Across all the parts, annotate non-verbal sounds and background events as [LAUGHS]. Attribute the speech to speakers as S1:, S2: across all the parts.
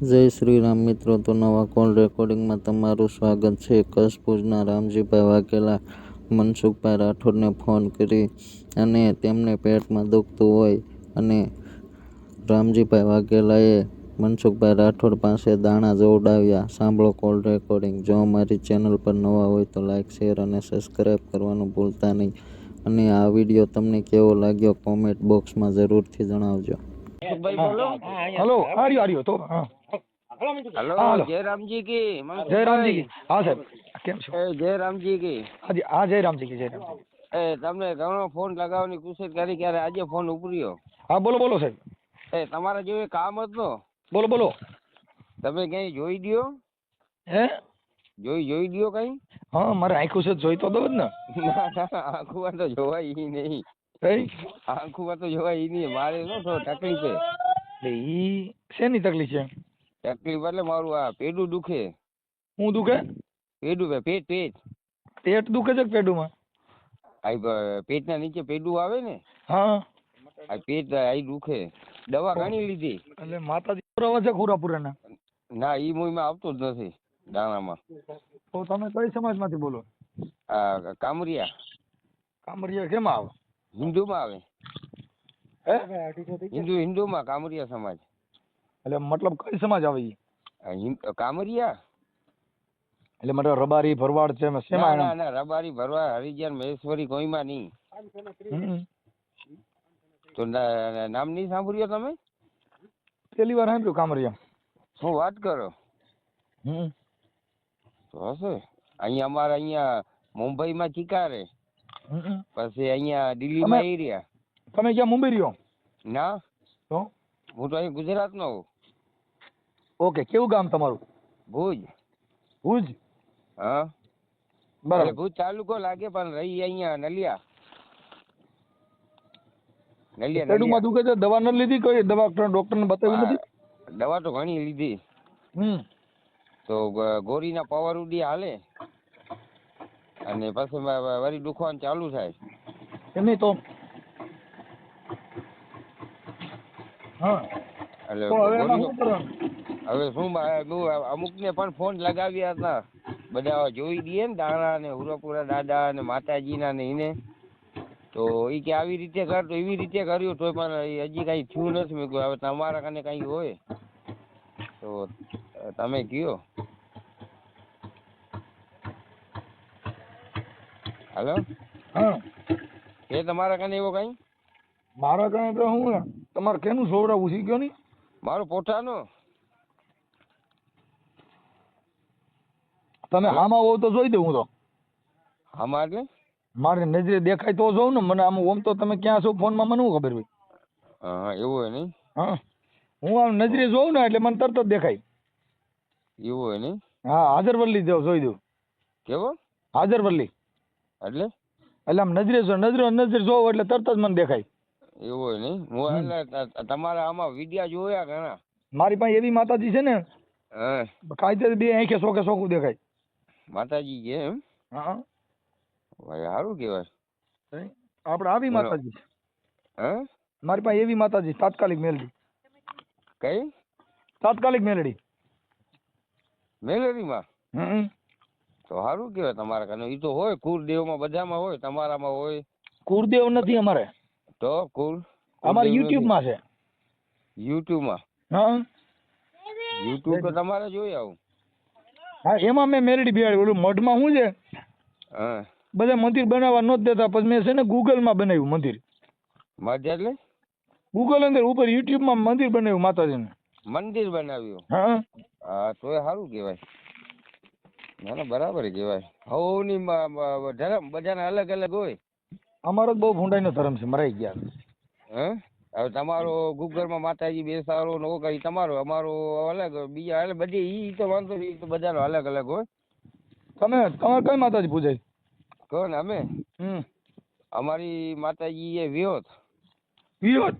S1: જય શ્રી રામ મિત્રો, તો નવા કોલ રેકોર્ડિંગમાં તમારું સ્વાગત છે. કસભુજના રામજીભાઈ વાઘેલા, મનસુખભાઈ રાઠોડને ફોન કરી અને તેમને પેટમાં દુખતું હોય અને રામજીભાઈ વાઘેલાએ મનસુખભાઈ રાઠોડ પાસે દાણા જોવડાવ્યા સાંભળો કોલ રેકોર્ડિંગ. જો અમારી ચેનલ પર નવા હોય તો લાઇક શેર અને સબસ્ક્રાઈબ કરવાનું ભૂલતા નહીં. અને આ વીડિયો તમને કેવો લાગ્યો કોમેન્ટ બોક્સમાં જરૂરથી જણાવજો.
S2: હલો આર્યો આર્યો તો. હા.
S3: હેલો
S2: હા, હલો.
S3: જય રામજી કી
S2: જય રામજી હા સાહેબ. કેમ છો?
S3: જય રામજી કી.
S2: હાજી હા જય રામજી કી જય રામજી
S3: એ તમને ઘણો ફોન લગાવવાની કોશિશ કરી ક્યારે આજે ફોન ઉપર્યો
S2: હા બોલો બોલો સાહેબ.
S3: એ તમારા જેવું કામ હતું?
S2: બોલો બોલો.
S3: તમે ક્યાંય જોઈ દ્યો?
S2: હે?
S3: જોઈ જોઈ દ્યો કઈ?
S2: હા મારે આખું છે જોઈ તો દો જ ને.
S3: આખું ના તો જોવાય ઈ નહીં.
S2: કઈ?
S3: આંખુમાં તો જોવાય ઈ નહીં. મારે શું થોડો તકલીફ છે?
S2: ઈ શેની તકલીફ છે?
S3: તકલીફ એટલે મારું આ પેડું દુખે.
S2: હું દુખે?
S3: પેડું બે પેટ પેટ.
S2: પેટ દુખે છે પેડુંમાં
S3: આ પેટના નીચે પેડું આવે ને
S2: હા.
S3: આ પેટ આ દુખે. દવા ઘણી લીધી.
S2: એટલે માતાજી પુરાવા છે ખુરાપુરાના?
S3: ના ઈ મુઈમાં આવતું જ નથી દાણામાં.
S2: તો તમે કઈ સમાજમાંથી બોલો?
S3: આ કામરિયા.
S2: કામરિયા કેમ આવે?
S3: હિન્દુમાં આવે.
S2: હે?
S3: હિન્દુ હિન્દુમાં કામરિયા સમાજ.
S2: એટલે મતલબ કઈ સમાજ આવે ઈ?
S3: કામરિયા
S2: એટલે મતલબ રબારી ભરવાડ છે શેમાં
S3: ના ના રબારી ભરવાડ હરિજન મહેશ્વરી કોઈમાં નહીં. તો નામ નહીં સાંભળ્યો તમે?
S2: પહેલી વાર સાંભળ્યું કામરિયા
S3: શું વાત કરો?
S2: હમ.
S3: તો હશે. અહીંયા અમારે અહીંયા મુંબઈમાં ચિકારે પછી અહીંયા દિલ્હીમાં એરિયા
S2: તમે ક્યાં મુંબઈ રહ્યો?
S3: ના.
S2: તો?
S3: હું તો અહીં ગુજરાતનો હું
S2: ઓકે કેવું ગામ તમારું?
S3: ભુજ.
S2: ભુજ?
S3: હા.
S2: બરાબર.
S3: ભુજ તાલુકો લાગે પણ રહી અહીંયા નલિયા. નલિયા નલિયા.
S2: દુખે છે દવા ન લીધી કોઈ? દવા ડોક્ટર ને બતાવી નથી?
S3: દવા તો ઘણી લીધી.
S2: હમ.
S3: તો ગોરીના પાવર ઉડી હાલે. અને પછી વરી દુખવાનું ચાલુ થાય.
S2: એમ તો? હા.
S3: એટલે
S2: હવે શું
S3: અમુક અમુકને પણ ફોન લગાવ્યા હતા. બધા જોઈ દઈએ ને દાણા ને હુરાપુરા દાદા ને માતાજીના ને એને તો એ કે આવી રીતે કર તો એવી રીતે કર્યું તો પણ હજી કઈ થયું નથી. મેં હવે તમારા કને કઈ હોય. તો તમે કયો. હેલો?
S2: હા.
S3: એ તમારા કને એવો કઈ?
S2: મારા કને તો હું તમારે કેનું સોવડાવવું છે ગયો નહીં
S3: મારો પોતાનો
S2: તમે હામાં હોવ તો જોઈ દઉં હું તો.
S3: હામાં એટલે?
S2: મારે નજરે દેખાય તો જોઉં ને મને આમ ઓમ તો તમે ક્યાં છો ફોનમાં મને શું ખબર હોય?
S3: હા એવું હોય નહીં?
S2: હા. હું આમ નજરે જોઉં ને એટલે મને તરત જ દેખાય.
S3: એવું હોય નહીં?
S2: હા હાજરવલ્લી જો જોઈ દઉં.
S3: કેવો?
S2: હાજરવલ્લી.
S3: એટલે?
S2: એટલે આમ નજરે જો નજરે નજરે જોઉં એટલે તરત જ મને દેખાય.
S3: એવું હોય નહીં? હું એટલે તમારે આમાં વિડિયા જોયા ઘણા.
S2: મારી પાસે એવી માતાજી છે ને
S3: હા.
S2: કાંઈ બે આંખે સોકે સોખું દેખાય.
S3: માતાજી છે એમ?
S2: હા.
S3: ભાઈ સારું કહેવાય.
S2: આપણે આવી માતાજી?
S3: હે?
S2: મારી પાસે એવી માતાજી તાત્કાલિક મેલડી.
S3: કઈ?
S2: તાત્કાલિક મેલડી.
S3: મેલેરીમાં
S2: હમ.
S3: તો સારું કહેવાય તમારા કને એ તો હોય કુરદેવમાં બધામાં હોય તમારામાં હોય.
S2: કુળદેવ નથી અમારે.
S3: તો કુળ?
S2: અમારે યુટ્યુબમાં છે.
S3: યુટ્યુબમાં?
S2: હા.
S3: યુટ્યુબ તો તમારે જોઈ આવું.
S2: હા એમાં મેં મેલડી બિહાડી ઓલું મઢમાં શું છે?
S3: હા.
S2: બધા મંદિર બનાવવા નહોત દેતા પછી મેં છે ને Google માં બનાવ્યું મંદિર.
S3: મઢ એટલે?
S2: ગૂગલ અંદર ઉપર યુટ્યુબમાં મંદિર બનાવ્યું માતાજીનું.
S3: મંદિર બનાવ્યું?
S2: હા.
S3: હા એ સારું કહેવાય. ના ના બરાબર કહેવાય. હવની ધર્મ બધાના અલગ અલગ હોય.
S2: અમારો તો બહુ ભૂંડાઈનો ધર્મ છે મરાઈ ગયા.
S3: હે? હવે તમારો ગુગલમાં માતાજી બેસાડો ને કઈ તમારો અમારો અલગ બીજા અલગ બધી ઈ તો વાંધો નહીં ઈ તો બધાનો અલગ અલગ હોય.
S2: તમે તમારે કઈ માતાજી પૂજાય?
S3: કોણ અમે?
S2: હમ.
S3: અમારી માતાજી એ વિયોત.
S2: વિયોત?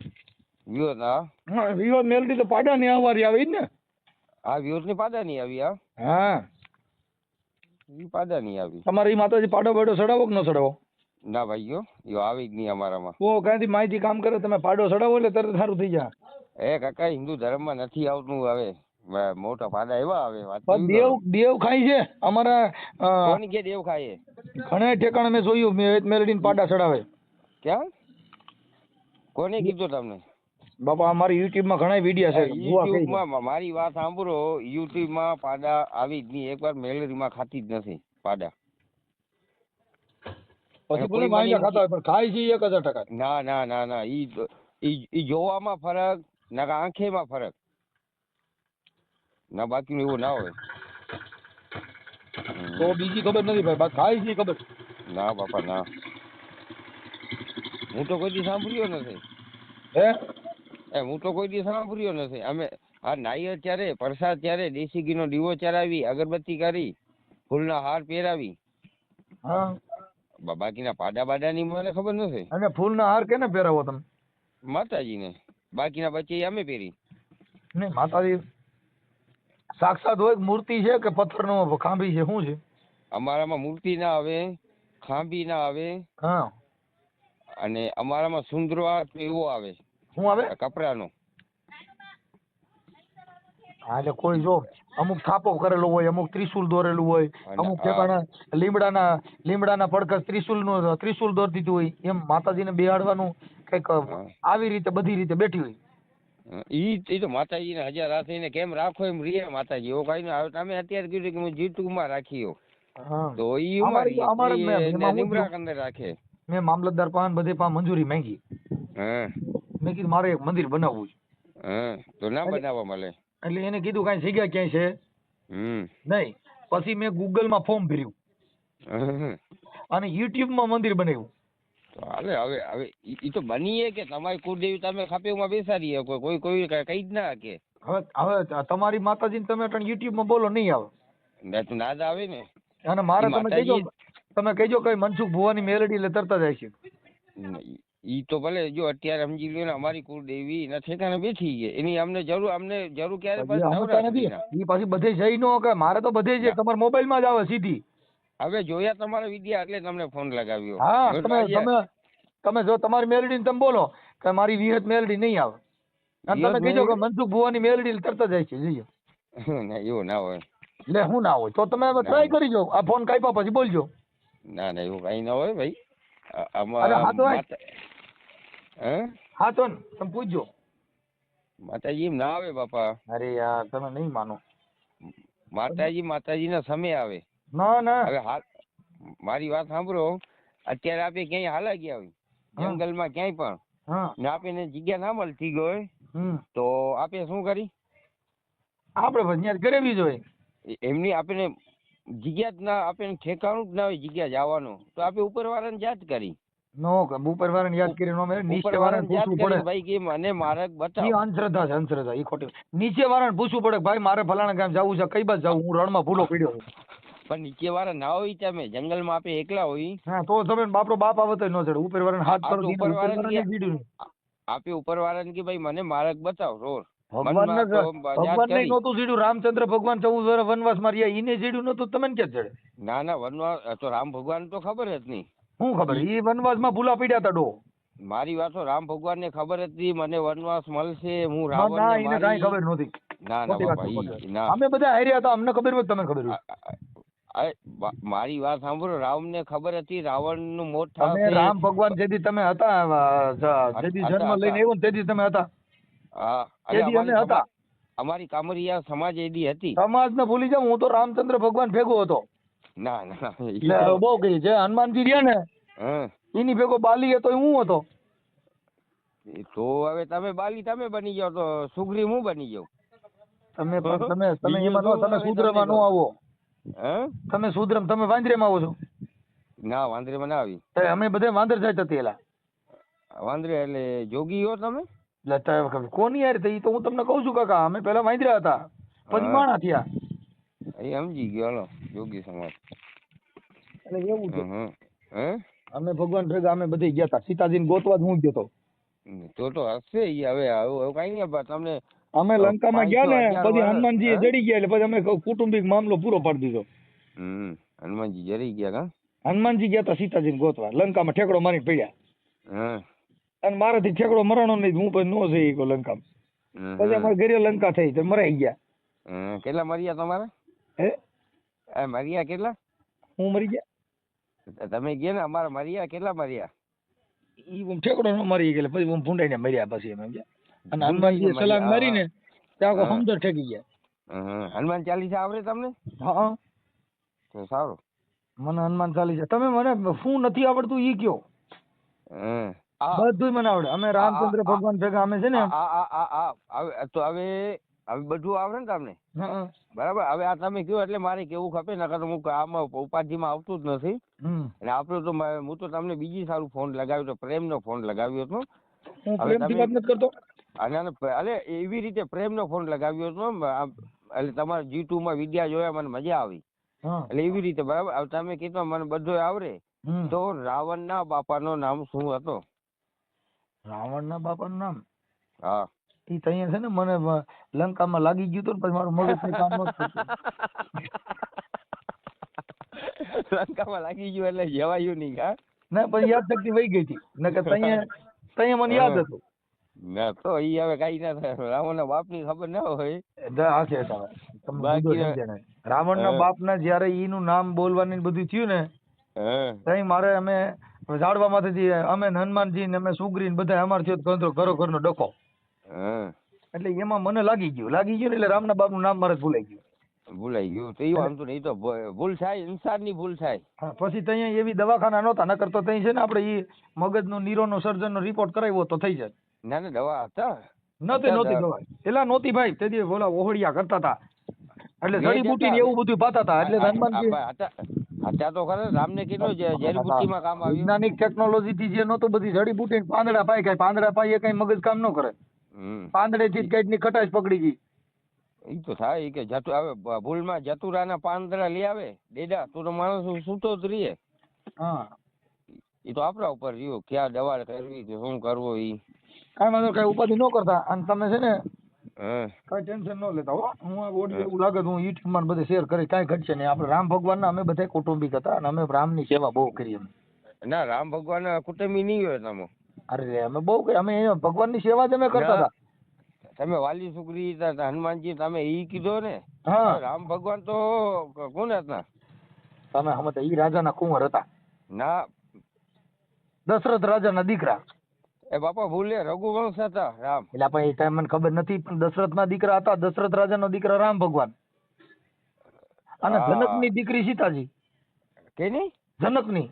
S3: વિયોત હા.
S2: હા વિયોત મેલડી તો પાડા ની આવવારી આવી ને?
S3: હા વિહોતની પાદા નહીં આવી હા.
S2: હા.
S3: ઈ પાદા નહીં આવી.
S2: તમારી માતાજી પાડો બાડો ચડાવો કે ન ચડાવો?
S3: ના ભાઈઓ યો આવી જ નહીં અમારામાં.
S2: ઓ ક્યાંથી માહિતી કામ કરો? તમે પાડો ચડાવો એટલે તરત સારું થઈ જાય.
S3: એ કાકા હિન્દુ ધર્મમાં નથી આવતું હવે. મોટા પાડા એવા આવે
S2: દેવ દેવ ખાય છે. અમારા
S3: કોની કે દેવ ખાય
S2: ઘણા ઠેકાણે મેં જોયું મેં મેલડીને પાડા ચડાવે
S3: ક્યાં કોને કીધું તમને?
S2: બાપા અમારી યુટ્યુબમાં ઘણા વીડિયો છે. ભૂવા ખાઈ છે.
S3: યુટ્યુબમાં મારી વાત સાંભળો યુટ્યુબમાં પાડા આવી જ નહીં. એકવાર મેલેરી માં ખાતી જ નથી પાડા.
S2: પછી ભલે
S3: મને
S2: ખાતા હોય પણ ખાય છે એક હજાર ટકા
S3: ના ના ના ના ઈ ઈ જોવામાં ફરક ના આંખેમાં ફરક. ના બાકી એવું ના હોય.
S2: તો બીજી ખબર નથી ભાઈ બાકી ખાય છે ખબર.
S3: ના બાપા ના. હું તો કોઈ દી સાંભળ્યો નથી.
S2: હે?
S3: એ હું તો કોઈ દી સાંભળ્યો નથી. અમે આ નાયર ત્યારે પ્રસાદ ત્યારે દેશી ઘીનો દીવો ચડાવી અગરબત્તી કરી ફૂલના હાર પહેરાવી.
S2: હા.
S3: બાકીના પાડા બાડાની મને ખબર નથી.
S2: અને ફૂલનો હાર કેને પહેરાવો તમે?
S3: માતાજીને. બાકીના બચ્ચે અમે પહેરી.
S2: ને માતાજી સાક્ષાત હોય મૂર્તિ છે કે પથ્થરનો ખાંભી છે? શું છે?
S3: અમારામાં મૂર્તિ ના આવે ખાંભી ના આવે.
S2: હા.
S3: અને અમારામાં સુંદરો એવો આવે.
S2: શું આવે?
S3: કપડાનો.
S2: હા એટલે કોઈ જો અમુક થાપો કરેલો હોય અમુક ત્રિશુલ દોરેલું હોય અમુક ઠેકાણા લીમડાના લીમડાના પડકસ ત્રિશુલનું ત્રિશુલ દોરી દીધું હોય એમ માતાજીને બેહાડવાનું કંઈક આવી રીતે બધી રીતે બેઠી હોય.
S3: ઈ ઈ તો માતાજીને હજાર હાથ થઈને કેમ રાખો એમ રીએ માતાજી. એવો કઈ ના તમે અત્યારે કીધું કે હું જીતુમાં રાખીયો. તો ઈ
S2: અમારી અમારે.
S3: કંદે રાખે.
S2: મેં મામલતદાર પાન બધે પા મંજૂરી માંગી.
S3: હા.
S2: મેં કીધું મારે એક મંદિર બનાવવું છે.
S3: હા તો ના બનાવવા મળે.
S2: એટલે એને કીધું કાંઈ જગ્યા ક્યાંય છે? નહીં. પછી મેં ગૂગલમાં ફોર્મ ભર્યું.
S3: અને
S2: અને યુટ્યુબમાં મંદિર બનાવ્યું.
S3: હાલે હવે હવે ઈ તો બનીએ કે તમારી કુળદેવી તમે ખાપેમાં બેસાડીએ કોઈ કોઈ કોઈ કઈ જ ના કે.
S2: હવે હવે તમારી માતાજીને તમે પણ યુટ્યુબમાં બોલો નહીં આવે.
S3: ના તો નાદ આવે ને.
S2: અને મારે તમે કહેજો તમે કહેજો કઈ મનસુખ ભુવાની મેલેડી એટલે તરત જ આવશે.
S3: ઈ તો ભલે જો અત્યારે સમજી લો ને અમારી કુળદેવી એના ઠેકાણે બેઠી છે. એની અમને જરૂર અમને જરૂર ક્યારે
S2: પછી નથી
S3: નવરાત્રીના.
S2: પાછી બધે જઈ નો કે મારે તો બધે છે તમારા મોબાઈલમાં જ આવે સીધી.
S3: હવે જોયા તમારા વિદ્યા એટલે તમને ફોન લગાવ્યો.
S2: હા તમે તમે તમે જો તમારી મેલડી તમે બોલો કે મારી વિહત મેલડી નહીં આવે. અને તમે કીધો કે મનસુખ ભુવાની મેલડી એટલે તરત જ છે જઈએ [LAUGHS]
S3: ના એવું ના હોય.
S2: લે હું ના હોય. તો તમે ટ્રાય કરી જો આ ફોન કાપ્યા પછી બોલજો.
S3: ના ના એવું કઈ ના હોય ભાઈ. આમાં
S2: હા? તો
S3: હે
S2: હા તો તમે પૂછજો.
S3: માતાજી એમ ના આવે બાપા.
S2: અરે યાર તમે નહીં માનો.
S3: માતાજી માતાજીના સમય આવે.
S2: ના ના.
S3: હવે હાલ મારી વાત સાંભળો. અત્યારે આપે ક્યાંય હાલા ગયા હોય. જંગલમાં ક્યાંય પણ? ને આપીને જગ્યા ના મળતી ગઈ તો આપે શું કરી?
S2: આપણે ત્યાં કરેવી જોઈએ
S3: એમની આપણે જગ્યા જ ના આપણને ઠેકાણું જ ના હોય જગ્યા જવાનું. તો આપણે ઉપરવાળાને જાત કરી.
S2: નો ઉપર વાળા યાદ કરીને નીચે વાળાને પૂછવું પડે.
S3: ભાઈ કે મને માર્ગ
S2: અંધશ્રદ્ધા છે અંધશ્રદ્ધા ઈ ખોટી નીચે વાળાને પૂછવું પડે કે ભાઈ મારે ફલાણા ગામ જવું છે કઈ બાજુ જવું? હું રણમાં ભૂલો પડ્યો
S3: પણ નીચે વાળા ના હોય તમે જંગલમાં આપે એકલા હોય.
S2: હા તો તમે બાપરો બાપ આવતો ન ચડે. ઉપર વાળાને હાથ કરો ઉપર વાળાને
S3: કે-
S2: જીડ્યું
S3: આપે કે ભાઈ મને માર્ગ બતાવ રોડ
S2: ભગવાન ભગવાન
S3: ને
S2: નહોતું જીડ્યું રામચંદ્ર ભગવાન ચૌદ વર્ષ વનવાસમાં રહ્યા. એને જીડ્યું નહોતું. તમે ક્યાં ચડે?
S3: ના ના વનવાસ તો રામ ભગવાન તો ખબર જ નહીં.
S2: શું ખબર ઈ વનવાસમાં ભૂલા પડ્યા હતા ડો.
S3: મારી વાત તો રામ ભગવાન ને ખબર હતી મને વનવાસ મળશે હું રાવણ
S2: ના એને કાંઈ ખબર નહોતી.
S3: ના ના
S2: ખોટી વાત
S3: બાપા
S2: છે,
S3: ઈ
S2: ખોટી
S3: ના.
S2: અમે બધા હાર્યા હતા અમને ખબર હોય તમે ખબર હોય.
S3: મારી વાત સાંભળો રામ ને ખબર હતી રાવણનું મોત
S2: તમે રામ ભગવાન જેથી તમે હતા જેથી જન્મ લઈને આવ્યો તેથી તમે હતા.
S3: હા
S2: તેથી અમે હતા.
S3: અમારી કામરિયા સમાજ એડી હતી.
S2: સમાજ ને ભૂલી જાવ હું તો રામચંદ્ર ભગવાન ભેગો હતો.
S3: ના ના
S2: એટલે બહુ કહી જે હનુમાનજી રહ્યા ને એની ભેગો બાલી હતો હું હતો.
S3: તો હવે તમે બાલી તમે બની ગયો તો સુગ્રી હું બની ગયો
S2: તમે તમે તમે એમાં નો તમે સુદ્રમાં નો આવો.
S3: હે?
S2: તમે સુદ્રમ તમે વાંદરેમાં આવો છો.
S3: ના વાંદરે ના આવી.
S2: અમે બધે વાંદર જાય હતી એલા
S3: વાંદરે એટલે જોગી હો તમે?
S2: એટલે કોની યાર થઈ? તો હું તમને કહું છું કાકા અમે પહેલા વાંદરા હતા. પછી માણા થયા.
S3: એ સમજી ગયો. હાલો જોગી સમાજ.
S2: એટલે એવું છે.
S3: હે?
S2: અમે ભગવાન ભેગા અમે બધે ગયા હતા સીતાજીને ગોતવા જ હું ગયો હતો
S3: તો તો હશે ઈ હવે આવું કઈ નહીં તમને
S2: અમે લંકામાં ગયા ને પછી હનુમાનજી જડી ગયા એટલે પછી અમે કુટુંબિક મામલો પૂરો પાડી દીધો.
S3: હમ હનુમાનજી જડી ગયા કા
S2: હનુમાનજી ગયા હતા સીતાજીને ગોતવા. લંકામાં ઠેકડો મારી પડ્યા.
S3: હા.
S2: અને મારાથી ઠેકડો મરણો નહીં હું પછી નો જઈ ગયો લંકામાં. પછી અમારે ઘરે લંકા થઈ તો મરાઈ ગયા.
S3: કેટલા મર્યા તમારા?
S2: હે?
S3: મર્યા કેટલા?
S2: હું મરી ગયા?
S3: તમે ગયા ને અમારા મર્યા કેટલા મર્યા?
S2: ઈ હું ઠેકડો ન મરી ગયેલા પછી હું ભૂંડાઈને મર્યા પછી એમ સમજ્યા? અને
S3: હનુમાનજી
S2: સલામ મારીને ત્યાં સમજો ઠેકી ગયા.
S3: હનુમાન ચાલીસા આવડે તમને?
S2: હા.
S3: તો સારું.
S2: મને હનુમાન ચાલીસા તમે મને શું નથી આવડતું ઈ કયો? બધું મને આવડે. અમે રામચંદ્ર ભગવાન ભેગા અમે છે ને.
S3: તો હવે હવે બધું આવડે ને તમને? બરાબર? હવે આ તમે કહો એટલે મારે કેવું ખપે? નકર તો હું આમાં ઉપાધિમાં આવતું જ નથી. અને આપણું તો હું તો તમને બીજી સારું ફોન લગાવ્યો તો પ્રેમનો ફોન લગાવ્યો હતો. અને એવી રીતે પ્રેમનો ફોન લગાવ્યો હતો એટલે તમારા જી ટુ માં વિદ્યા જોયા મને મજા આવી. એટલે એવી રીતે બરાબર? હવે તમે કીધો મને બધું આવડે. તો રાવણના બાપાનો નામ શું હતો?
S2: રાવણના બાપાનું નામ?
S3: હા.
S2: ઈ તો છે ને મને લંકામાં લાગી ગયું હતું ને પછી મારું મગજ કંઈ કામ નતું
S3: લંકામાં લાગી ગયું એટલે જવાયું નહીં હા?
S2: ના પણ યાદ શક્તિ વહી ગઈ હતી. નકર તઈએ તઈએ મને યાદ હતું.
S3: ના તો ઈ હવે કઈ ના થાય. રાવણ બાપની ખબર ના હોય.
S2: હા છે રાવણ ના
S3: બાપ
S2: ના જયારે ઈ નું નામ બોલવાની બધું થયું ને તઈ મારે અમે ઝાડવામાંથી અમે ને હનુમાનજી ને અમે સુગ્રી ને બધા અમાર થયો ઘરો ઘર નો ડખો. એટલે એમાં મને લાગી ગયું. લાગી ગયું ને એટલે રામના બાપનું નામ મારે ભૂલાઈ ગયું.
S3: ભૂલાઈ ગયું. તો એ વાંધો નહીં. તો ભૂલ થાય ઇન્સાનની ભૂલ થાય.
S2: પછી ત્યાં એવી દવાખાના નહોતા નકર તો ત્યાં છે ને આપણે ઈ મગજનો નીરોનો સર્જનનો રિપોર્ટ કરાવ્યો તો થઈ જાય.
S3: ના ના દવા હતા.
S2: નહોતી નહોતી દવા. પેલા નહોતી ભાઈ. તે દિવસ ઓલા ઓહળિયા કરતા હતા. એટલે
S3: જડી
S2: જડીબુટી ને એવું બધું પાતા હતા. એટલે
S3: હનુમાન હતા તો ખરા. રામને કીધું જે જડીબુટ્ટીમાં કામ આવ્યું.
S2: વૈજ્ઞાનિક ટેકનોલોજી થી જે નહોતું બધી જડીબુટી ને પાંદડા પાય કઈ પાંદડા પાય એ કઈ મગજ કામ ન કરે.
S3: હમ.
S2: પાંદડે થી જ કંઈકની કટાશ પકડી ગઈ.
S3: ઈ તો થાય ઈ કે જતુ બ- ભૂલમાં જતુરાના પાંદડા લઈ આવે ડેડા તું તો માણસ સૂતો જ રહીએ.
S2: હા.
S3: ઈ તો આપણા ઉપર રહ્યું ક્યાં દવા કરવી કે શું કરવું ઈ?
S2: કાંઈ વાંધો કઈ ઉપાધિ ન કરતા. અને તમે છે ને કઈ ટેન્શન ન લેતા હો. હું આ ઓડિયો એવું લાગે હું યુટ્યુબમાં ને બધે શેર કરી કઈ ઘટશે નહીં. આપણે રામ ભગવાનના અમે બધા કુટુંબી હતા અને અમે રામની સેવા બહુ કરી અમે
S3: ના રામ ભગવાન કુટુંબી નહીં હોય તમે.
S2: અરે અમે બહુ અમે ભગવાનની સેવા જ અમે કરતા હતા.
S3: તમે વાલી સુગ્રી હનુમાનજી તમે ઈ કીધો ને? રામ ભગવાન તો ક- કોણ હતા?
S2: તમે સમજતા ઈ રાજાના કુંવર હતા.
S3: ના.
S2: દશરથ રાજાના દીકરા.
S3: એ બાપા ભૂલે રઘુવંશ હતા રામ.
S2: એટલે આપણે એ ટાઈમ મને ખબર નથી પણ દશરથના દીકરા હતા દશરથ રાજાનો દીકરા રામ ભગવાન. અને. જનકની દીકરી સીતાજી.
S3: કે નહીં
S2: જનકની.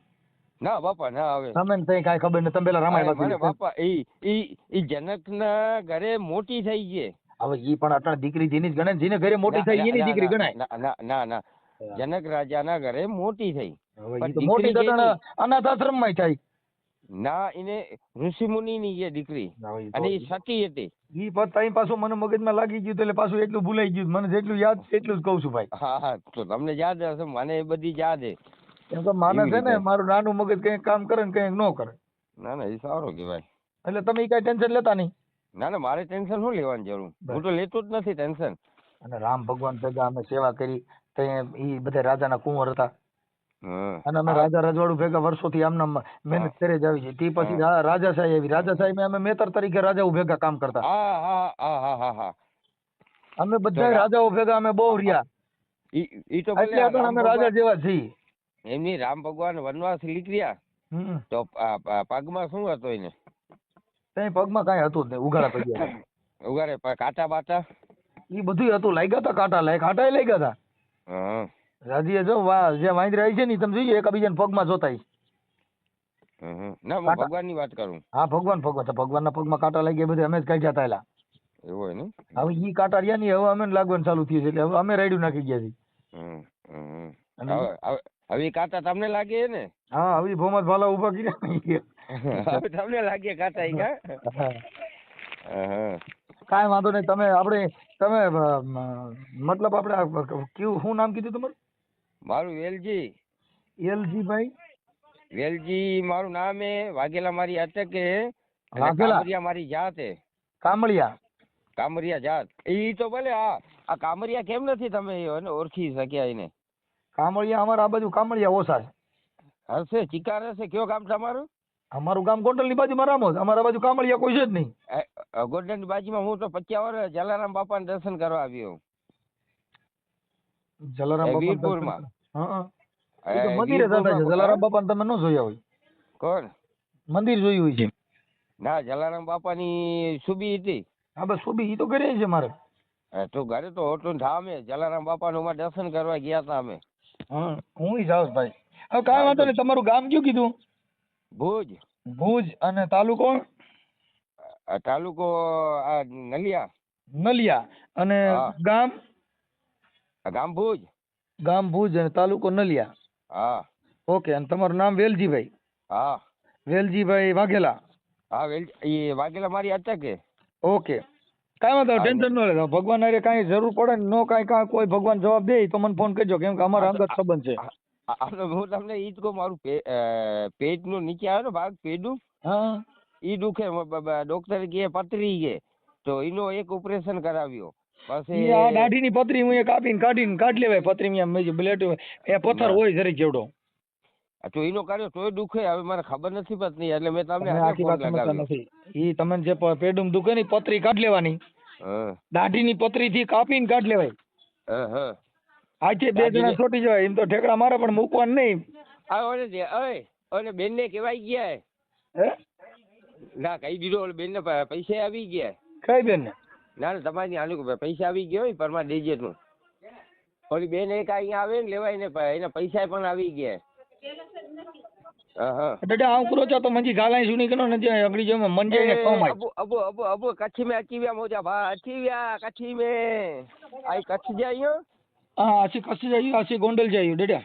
S3: ના બાપા ના આવે.
S2: તમે તઈ કાઈ ખબર ન તમે પેલા રામાયણ
S3: અરે બાપા ઈ ઈ ઈ જનકના ઘરે મોટી થઈ છે
S2: હવે ઈ પણ અટણ દીકરી જેની જ ગણે ને, જેને ઘરે મોટી થઈ એની દીકરી ગણાય.
S3: ના ના ના ના. જનક રાજાના ઘરે મોટી થઈ.
S2: મોટી તો અનાથ આશ્રમમાં થઈ
S3: ના એને ઋષિ મુનિની એ દીકરી. અને એ સતી હતી.
S2: ઈ પણ તઈ પાછું મને મગજમાં લાગી ગયું એટલે પાછું એટલું ભૂલાઈ ગયું. મને જેટલું યાદ છે એટલું જ કહું છું ભાઈ.
S3: હા હા તો તમને યાદ હશે મને એ બધી યાદ છે.
S2: કેમ કે માણસ છે ને મારું નાનું મગજ કઈ કામ કરે ને કઈ ન કરે.
S3: ના ના એ સારું કહેવાય.
S2: એટલે તમે કઈ ટેન્શન લેતા નહીં?
S3: ના ના મારે ટેન્શન શું લેવાની જરૂર? હું તો લેતો જ નથી ટેન્શન
S2: અને રામ ભગવાન ભેગા અમે સેવા કરી તો એ બધા રાજાના કુંવર હતા. અને અમે રાજા રજવાડું ભેગા વર્ષોથી આમને મહેનત કરે જ આવી છે તે પછી રાજા સાહેબ આવી. રાજા સાહેબ અમે મેતર તરીકે રાજાઓ ભેગા કામ કરતા. અમે બધા રાજાઓ ભેગા અમે બહુ રહ્યા. એટલે અમે રાજા જેવા છીએ.
S3: એમની રામ ભગવાન વનવાસ નીકળ્યા. તો પગમાં શું હતો એને?
S2: કઈ પગમાં કઈ હતું જ નહીં ઉઘાડા પગ્યા [LAUGHS]
S3: પ- કાંટા બાટા?
S2: એ બધું હતું લાગ્યા હતા કાંટા લાય કાંટા લાગ્યા હતા.
S3: હા.
S2: રાજીએ જો વા જે વાંદરા આવી છે ને તમે જોઈએ એકબીજાને પગમાં જોતા.
S3: ના હું ભગવાનની વાત કરું.
S2: હા ભગવાન ભગવાન ભગવાનના પગમાં કાંટા લાગ્યા બધે અમે જ કાઢ્યા હતા એલા
S3: એવું હોય ને?
S2: હવે ઈ કાંટા રહ્યા નહીં હવે અમે લાગવાનું ચાલુ થયું છે એટલે હવે અમે રાયડું નાખી ગયા છીએ.
S3: હવે કાંટા તમને લાગે ને
S2: હા હવે ભોમત ભાલા ઊભા કર્યા [LAUGHS]
S3: હવે તમને લાગે કાતા કા.
S2: કાંઈ વાંધો નહીં તમે આપણે તમે મતલબ આપણે કયું શું નામ કીધું તમારું?
S3: મારું વેલજી
S2: એલજી ભાઈ?
S3: વેલજી મારું નામ એ વાઘેલા મારી અટકે
S2: વાઘેલા?
S3: કામરિયા મારી જાત હે.
S2: કામળિયા
S3: કામરિયા જાત. એ તો ભલે આ આ કામરિયા કેમ નથી તમે ઓળખી શક્યા એને?
S2: કામળિયા અમારા આ બાજુ કામળિયા ઓછા છે.
S3: હશે ચિકાર હશે કયો ગામ તમારું?
S2: અમારું ગામ ગોંડલની બાજુમાં રામોદ અમારા બાજુ કામળિયા કોઈ છે જ નહીં.
S3: ગોલ્ડન બાજુમાં હું તો પચ્યા વર્ષ જલારામ બાપાના દર્શન કરવા આવ્યો
S2: જલારામ બાપા તો મંદિરે જતા છે.
S3: વીરપુરમાં
S2: જલારામ બાપાને તમે ન જોયા હોય.
S3: કોણ?
S2: મંદિર જોયું હોય છે.
S3: ના જલારામ બાપાની સુબી હતી.
S2: હા બસ સુબી ઈ તો કરે છે મારે.
S3: તો ઘરે તો હોટલ ધામે જલારામ બાપાનું માં દર્શન કરવા ગયા હતા અમે.
S2: હા હું જાઉં ભાઈ. હવે કાંઈ વાંધો નહીં તમારું ગામ કયું કીધું?
S3: ભુજ.
S2: ભુજ અને તાલુકો?
S3: તાલુકો આ નલિયા.
S2: નલિયા. અને. ગામ?
S3: ગામ ભુજ.
S2: ગામ ભુજ અને તાલુકો નલિયા.
S3: હા.
S2: ઓકે અને તમારું નામ વેલજીભાઈ?
S3: હા.
S2: વેલજીભાઈ વાઘેલા?
S3: હા વેલ એ વાઘેલા મારી હતા કે
S2: ઓકે. કાંઈ વાંધો ટેન્શન ન લેતો ભગવાન અરે કાંઈ જરૂર પડે ને નો કાંઈ કાંઈ કોઈ ભગવાન જવાબ દે તો મને ફોન કરજો કેમ કે અમારા અંગત સંબંધ છે.
S3: હું તમને ઈ જ કહું મારું પેટનું નીચે આવે ને ભાગ પેડું?
S2: હા.
S3: ઈ દુખે ડોક્ટર કે પતરી કે તો એનો એક ઓપરેશન કરાવ્યો. પછી
S2: આ દાઢીની પતરી હું એ કાપીને કાઢીને કાઢી લેવાય પતરી એમ બ્લેડ એ પથ્થર હોય જરીક જેવડો.
S3: તો એનો કર્યો તોય દુખે હવે મને ખબર નથી પડતી એટલે મેં તમને
S2: આખી વાત સમજતા નથી. એ તમે જે પેડું દુખે ને પતરી કાઢ લેવાની. દાઢીની પતરી થી કાપીને કાઢ લેવાય. આજે બે જણા છોટી જવાય એમ તો ઠેકડા મારે પણ મૂકવાનું નહીં.
S3: આ ઓલે જે ઓય ઓલે બેનને કહેવાય ગયા. ના કઈ દીધો ઓલે બેન ને પૈસા આવી ગયા.
S2: કઈ બેન ને
S3: ના ના તમારી આલુ પૈસા આવી ગયા હોય પરમા દેજે તું. ઓલી બેન એક અહીંયા આવે ને લેવાય ને એના પૈસા પણ આવી ગયા.
S2: ડડા આવું છો તો મંજી ગાલાઈ સુની કનો ને અગડી જો મંજે ને કમાય
S3: અબુ અબુ અબુ અબુ કચ્છી મે અચીવ્યા મોજા ભા અચીવ્યા કચ્છી મે. આઈ કચ્છ જાયો
S2: હા. આસી કચ્છ જાયો આસી ગોંડલ જાયો
S3: ડડા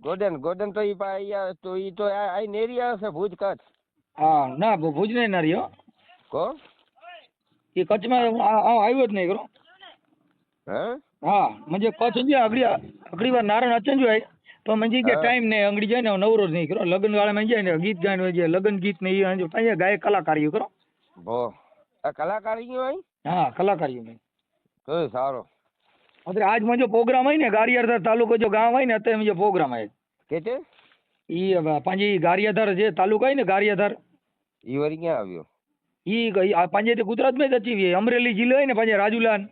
S3: ગોડન ગોડન તો ઈ પા યા તો ઈ તો આઈ નેરિયા છે ભુજ કચ્છ.
S2: હા ના ભુજ ને નારિયો
S3: કો?
S2: એ કચ્છમાં આવ્યો જ નહીં કરો
S3: હે?
S2: હા મંજે કચ્છ જે અગડી અગડી વાર નારણ અચંજ આઈ પણ મને કે ટાઈમ ને અંગડી જાય ને નવરો નહીં કરો. લગ્ન વાળા માં જાય ને ગીત ગાયન હોય લગ્ન ગીત ને એ હંજો અહીંયા ગાય કલાકારી કરો.
S3: ભો. આ કલાકારીઓ હોય?
S2: હા કલાકારી નહીં
S3: તો સારો.
S2: અત્યારે આજ મજો પ્રોગ્રામ હોય ને ગારિયાધાર તાલુકો જો ગામ હોય ને અત્યારે જો પ્રોગ્રામ હોય.
S3: કે
S2: છે? ઈ પાંજી ગારિયાધાર જે તાલુકો હોય ને ગારિયાધાર.
S3: ઈ વરી ક્યાં આવ્યો?
S2: ઈ પાંજે તે ગુજરાતમાં જ અચીવી અમરેલી જિલ્લો હોય ને પાંજે રાજુલાન.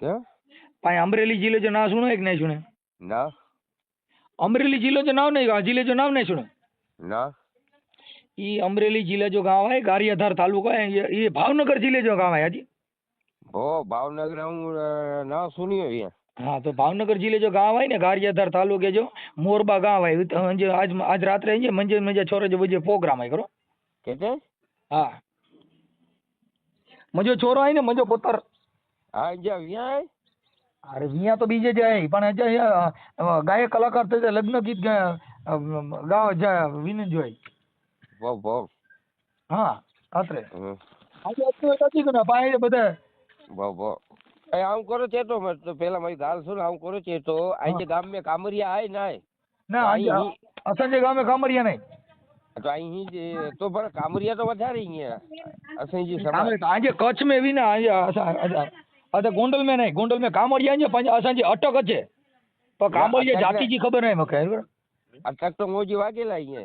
S3: કે
S2: પાંજે અમરેલી જિલ્લો જો ના સુણો કે નહીં સુણે?
S3: ના
S2: અमरेली जिले जो नाम नहीं कहा जिले जो नाम नहीं सुना
S3: ना
S2: ये अमरेली जिले जो गांव है गारियाधार तालुका है ये ये भावनगर जिले जो गांव है जी
S3: वो भावनगर हम ना सुनी हुई
S2: है हाँ तो भावनगर जिले जो गांव है ना गारियाधार तालुके जो मोरबा गांव है जो आज आज रात रहे मंजे मंजे छोरे जो बजे प्रोग्राम है करो
S3: कहते
S2: हाँ मजो छोरो है ना मजो पुत्र
S3: हाँ जी
S2: અરે અહીંયા તો બીજે જાય પણ જે ગાયક કલાકાર તરીકે લગ્ન ગીત ગાવા જાય વિનન
S3: જોઈ વાહ
S2: વાહ હા.
S3: અત્રે
S2: આજે અત્રે કદી ગયો પાયે બધા
S3: વાહ વાહ એ આમ કરો ચેતો પેલા મારી ગાલ સુન આમ કરો ચેતો આજે ગામ મે કામરિયા આય નાય.
S2: ના આજે અસંજે ગામે કામરિયા નહીં.
S3: તો અહીં જે તો પણ કામરિયા તો વધારે અહીંયા. જે સમાજ.
S2: આજે કચ્છ મે વિના આજે અરે ગોંડલ में नहीं गोंडल में कांवड़िया आहिनि पंहिंजा असांजी अटक अचे पर
S3: कांवड़िया
S2: जाति जी ख़बर नाहे मूंखे
S3: अटक त मौज वागेला ईअं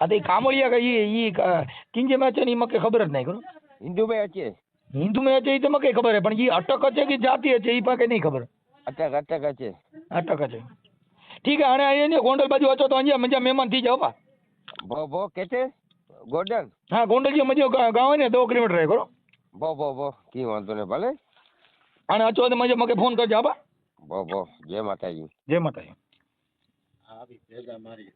S2: अरे कांवड़िया का ये ये कंहिंजे में अचनि मूंखे ख़बर ज नाहे करो
S3: हिंदू में अचे
S2: हिंदू में अचे त मूंखे ख़बर आहे पण ये अटक अचे की जाति अचे ही पाण खे नहीं ख़बर
S3: अटक अटक अचे
S2: अटक अचे ठीकु आहे हाणे आईं गोंडल बाजू अचो तव्हां जीअं मुंहिंजा महिमान थी जाओ पा
S3: भो भो किथे गोंडल
S2: हा गोंडल जी मुंहिंजो गांव आहे न दो किलोमीटर आहे करो
S3: ભો ભો ભો કી વાંધો નહીં ભલે
S2: અને અચો તો મજે મકે ફોન કરજો આબા બો?
S3: બો જય માતાજી. જય માતાજી.
S2: આવી ભેગા મારી.